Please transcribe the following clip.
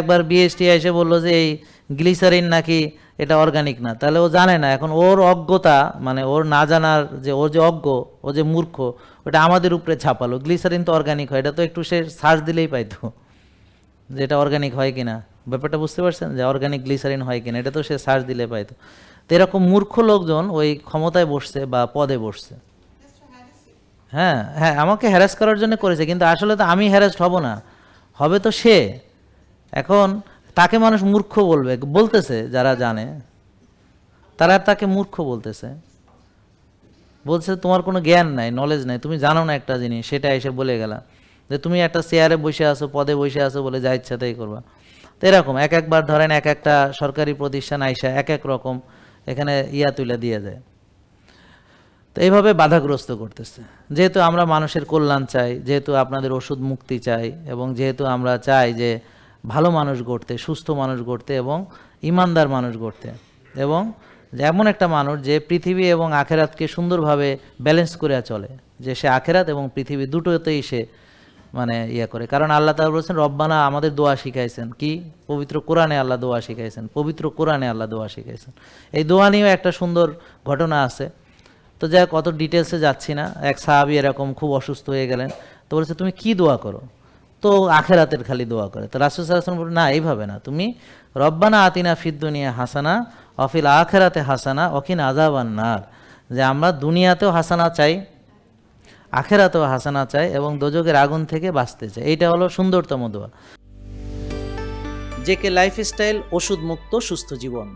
একবার বিএসটি এসে বলল যে এই গ্লিসারিন নাকি এটা অর্গানিক না। তাহলে ও জানে না, এখন ওর অজ্ঞতা মানে ওর না জানার যে ওর যে অজ্ঞ, ও যে মূর্খ, ওটা আমাদের উপরে ছাপালো। গ্লিসারিন তো অর্গানিক হয়, এটা তো একটু সে সার্চ দিলেই পাইতো, যে এটা অর্গানিক হয় কিনা। ব্যাপারটা বুঝতে পারছেন? যে অর্গানিক গ্লিসারিন হয় কিনা, এটা তো সে সার্চ দিলে পাইতো। তো এরকম মূর্খ লোকজন ওই ক্ষমতায় বসছে বা পদে বসছে। হ্যাঁ হ্যাঁ আমাকে হ্যারাস করার জন্য করেছে, কিন্তু আসলে তো আমি হ্যারাসড হব না। হবে তো সে এখন তাকে মানুষ মূর্খ বলবে, বলতেছে যারা জানে, তারা তাকে মূর্খ বলতেছে। বলছে, তোমার কোনো জ্ঞান নাই নলেজ নাই, তুমি জানো না একটা জিনিস। সেটা এসে বলে গেলা, যে তুমি একটা চেয়ারে বসে আছো, পদে বসে আছো বলে যা ইচ্ছা তাই করবা। তো এরকম, এক একবার ধরেন এক একটা সরকারি প্রতিষ্ঠান আইসা এক এক রকম এখানে ইয়া তুলে দিয়ে যায় তো এইভাবে বাধাগ্রস্ত করতেছে। যেহেতু আমরা মানুষের কল্যাণ চাই, যেহেতু আপনাদের ওষুধ মুক্তি চাই এবং যেহেতু আমরা চাই যে ভালো মানুষ গড়তে, সুস্থ মানুষ গড়তে এবং ইমানদার মানুষ গড়তে। এবং এমন একটা মানুষ যে পৃথিবী এবং আখেরাতকে সুন্দরভাবে ব্যালেন্স করে চলে, যে সে আখেরাত এবং পৃথিবী দুটোতেই সে মানে ইয়ে করে। কারণ আল্লাহ তাআলা বলছেন, রব্বানা আমাদের দোয়া শিখাইছেন। কি? পবিত্র কোরআনে আল্লাহ দোয়া শিখাইছেন। পবিত্র কোরআনে আল্লাহ দোয়া শিখাইছেন। এই দোয়া নিয়েও একটা সুন্দর ঘটনা আছে। তো যাই হোক, অত ডিটেলসে যাচ্ছি না। এক সাহাবি এরকম খুব অসুস্থ হয়ে গেলেন। তো বলছে, তুমি কি দোয়া করো? তো আখেরাতের খালি দোয়া করে। তো রাসুল সাল্লাম বলে না, এইভাবে না। তুমি রব্বানা আতিনা ফিদ্দুনিয়া হাসানা অফিল আখেরাতে হাসানা অকিন আজাবান নার। যে আমরা দুনিয়াতেও হাসানা চাই, আখেরাতেও হাসানা চাই এবং দোজকের আগুন থেকে বাঁচতে চাই। এইটা হলো সুন্দরতম দোয়া। জেকে লাইফস্টাইল ওষুধ মুক্ত সুস্থ জীবন।